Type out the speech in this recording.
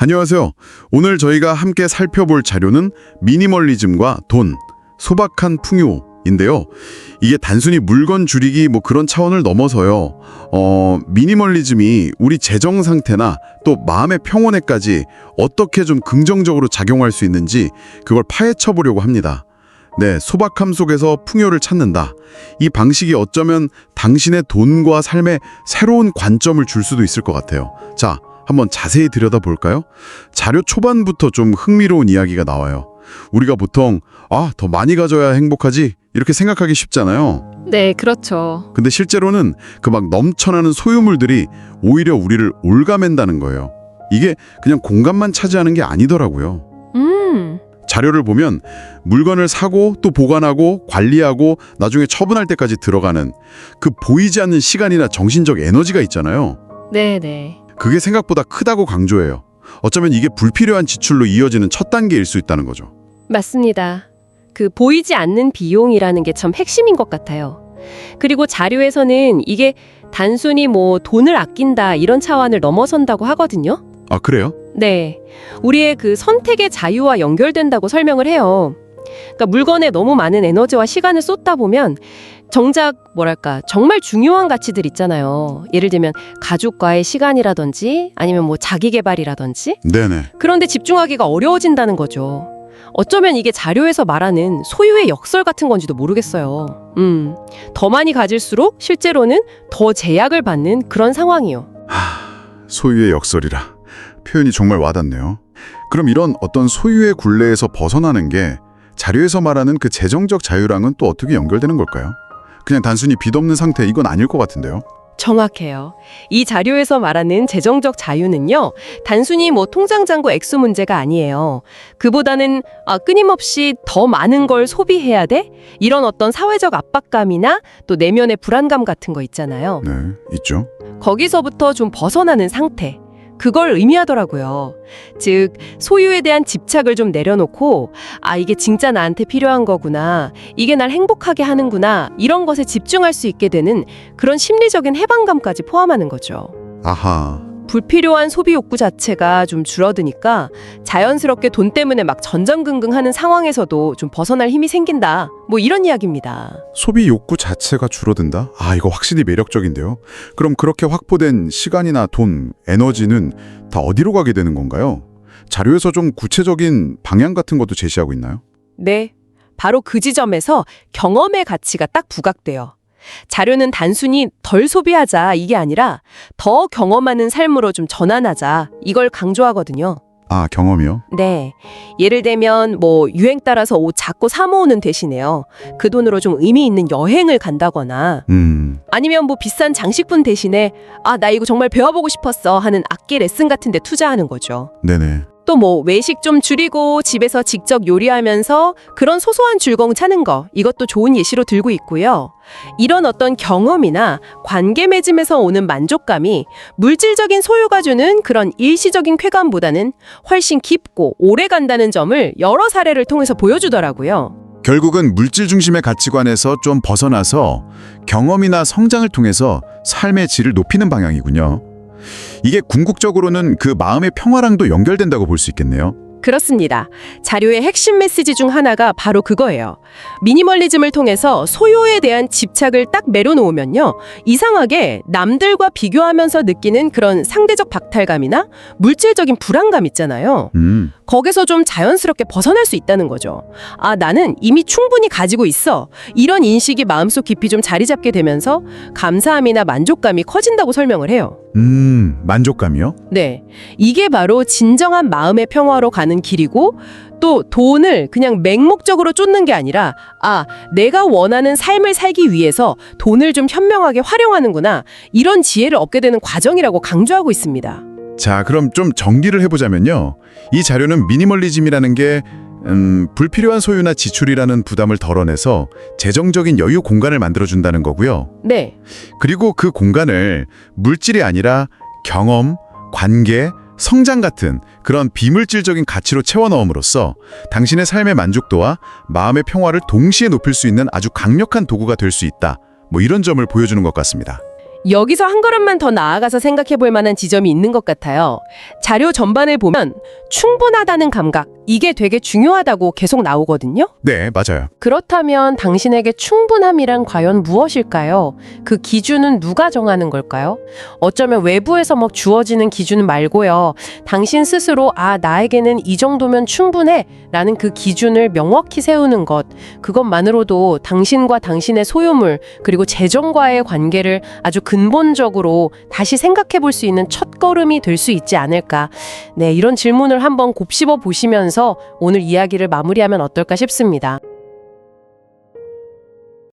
안녕하세요. 오늘 저희가 함께 살펴볼 자료는 미니멀리즘과 돈, 소박한 풍요인데요. 이게 단순히 물건 줄이기 뭐 그런 차원을 넘어서요. 어, 미니멀리즘이 우리 재정 상태나 또 마음의 평온에까지 어떻게 좀 긍정적으로 작용할 수 있는지 그걸 파헤쳐 보려고 합니다. 네, 소박함 속에서 풍요를 찾는다. 이 방식이 어쩌면 당신의 돈과 삶에 새로운 관점을 줄 수도 있을 것 같아요. 자, 한번 자세히 들여다볼까요? 자료 초반부터 좀 흥미로운 이야기가 나와요. 우리가 보통 아, 더 많이 가져야 행복하지 이렇게 생각하기 쉽잖아요. 네, 그렇죠. 근데 실제로는 그 막 넘쳐나는 소유물들이 오히려 우리를 올가맨다는 거예요. 이게 그냥 공간만 차지하는 게 아니더라고요. 음, 자료를 보면 물건을 사고 또 보관하고 관리하고 나중에 처분할 때까지 들어가는 그 보이지 않는 시간이나 정신적 에너지가 있잖아요. 네, 네. 그게 생각보다 크다고 강조해요. 어쩌면 이게 불필요한 지출로 이어지는 첫 단계일 수 있다는 거죠. 맞습니다. 그 보이지 않는 비용이라는 게 참 핵심인 것 같아요. 그리고 자료에서는 이게 단순히 뭐 돈을 아낀다 이런 차원을 넘어선다고 하거든요. 아, 그래요? 네. 우리의 그 선택의 자유와 연결된다고 설명을 해요. 그러니까 물건에 너무 많은 에너지와 시간을 쏟다 보면 정작 뭐랄까 정말 중요한 가치들 있잖아요. 예를 들면 가족과의 시간이라든지 아니면 뭐 자기 개발이라든지 네네. 그런데 집중하기가 어려워진다는 거죠. 어쩌면 이게 자료에서 말하는 소유의 역설 같은 건지도 모르겠어요. 음. 더 많이 가질수록 실제로는 더 제약을 받는 그런 상황이요. 소유의 역설이라. 표현이 정말 와닿네요. 그럼 이런 어떤 소유의 굴레에서 벗어나는 게 자료에서 말하는 그 재정적 자유랑은 또 어떻게 연결되는 걸까요? 그냥 단순히 빚 없는 상태 이건 아닐 것 같은데요. 정확해요. 이 자료에서 말하는 재정적 자유는요, 단순히 뭐 통장 잔고 액수 문제가 아니에요. 그보다는 아, 끊임없이 더 많은 걸 소비해야 돼? 이런 어떤 사회적 압박감이나 또 내면의 불안감 같은 거 있잖아요. 네, 있죠. 거기서부터 좀 벗어나는 상태. 그걸 의미하더라고요. 즉, 소유에 대한 집착을 좀 내려놓고, 아, 이게 진짜 나한테 필요한 거구나. 이게 날 행복하게 하는구나. 이런 것에 집중할 수 있게 되는 그런 심리적인 해방감까지 포함하는 거죠. 아하. 불필요한 소비 욕구 자체가 좀 줄어드니까 자연스럽게 돈 때문에 막 전전긍긍 하는 상황에서도 좀 벗어날 힘이 생긴다. 뭐 이런 이야기입니다. 소비 욕구 자체가 줄어든다? 아, 이거 확실히 매력적인데요. 그럼 그렇게 확보된 시간이나 돈, 에너지는 다 어디로 가게 되는 건가요? 자료에서 좀 구체적인 방향 같은 것도 제시하고 있나요? 네. 바로 그 지점에서 경험의 가치가 딱 부각돼요. 자료는 단순히 덜 소비하자 이게 아니라 더 경험하는 삶으로 좀 전환하자 이걸 강조하거든요. 아, 경험이요? 네. 예를 들면 뭐 유행 따라서 옷 자꾸 사 모으는 대신에요. 그 돈으로 좀 의미 있는 여행을 간다거나 음, 아니면 뭐 비싼 장식품 대신에 아, 나 이거 정말 배워보고 싶었어 하는 악기 레슨 같은 데 투자하는 거죠. 네네. 또 뭐 외식 좀 줄이고 집에서 직접 요리하면서 그런 소소한 즐거움 찾는 거 이것도 좋은 예시로 들고 있고요. 이런 어떤 경험이나 관계 맺음에서 오는 만족감이 물질적인 소유가 주는 그런 일시적인 쾌감보다는 훨씬 깊고 오래 간다는 점을 여러 사례를 통해서 보여주더라고요. 결국은 물질 중심의 가치관에서 좀 벗어나서 경험이나 성장을 통해서 삶의 질을 높이는 방향이군요. 이게 궁극적으로는 그 마음의 평화랑도 연결된다고 볼 수 있겠네요. 그렇습니다. 자료의 핵심 메시지 중 하나가 바로 그거예요. 미니멀리즘을 통해서 소유에 대한 집착을 딱 내려놓으면요. 이상하게 남들과 비교하면서 느끼는 그런 상대적 박탈감이나 물질적인 불안감 있잖아요. 음, 거기서 좀 자연스럽게 벗어날 수 있다는 거죠. 아, 나는 이미 충분히 가지고 있어. 이런 인식이 마음속 깊이 좀 자리 잡게 되면서 감사함이나 만족감이 커진다고 설명을 해요. 음, 만족감이요? 네. 이게 바로 진정한 마음의 평화로 가는 길이고 또 돈을 그냥 맹목적으로 쫓는 게 아니라 아, 내가 원하는 삶을 살기 위해서 돈을 좀 현명하게 활용하는구나. 이런 지혜를 얻게 되는 과정이라고 강조하고 있습니다. 자, 그럼 좀 정리를 해보자면요. 이 자료는 미니멀리즘이라는 게 음, 불필요한 소유나 지출이라는 부담을 덜어내서 재정적인 여유 공간을 만들어준다는 거고요. 네. 그리고 그 공간을 물질이 아니라 경험, 관계, 성장 같은 그런 비물질적인 가치로 채워 넣음으로써 당신의 삶의 만족도와 마음의 평화를 동시에 높일 수 있는 아주 강력한 도구가 될 수 있다. 뭐 이런 점을 보여주는 것 같습니다. 여기서 한 걸음만 더 나아가서 생각해 볼 만한 지점이 있는 것 같아요. 자료 전반을 보면 충분하다는 감각, 이게 되게 중요하다고 계속 나오거든요. 네, 맞아요. 그렇다면 당신에게 충분함이란 과연 무엇일까요? 그 기준은 누가 정하는 걸까요? 어쩌면 외부에서 막 주어지는 기준 말고요. 당신 스스로 아, 나에게는 이 정도면 충분해 라는 그 기준을 명확히 세우는 것. 그것만으로도 당신과 당신의 소유물 그리고 재정과의 관계를 아주 근본적으로 다시 생각해 볼 수 있는 첫 걸음이 될 수 있지 않을까. 네, 이런 질문을 한번 곱씹어 보시면서 오늘 이야기를 마무리하면 어떨까 싶습니다.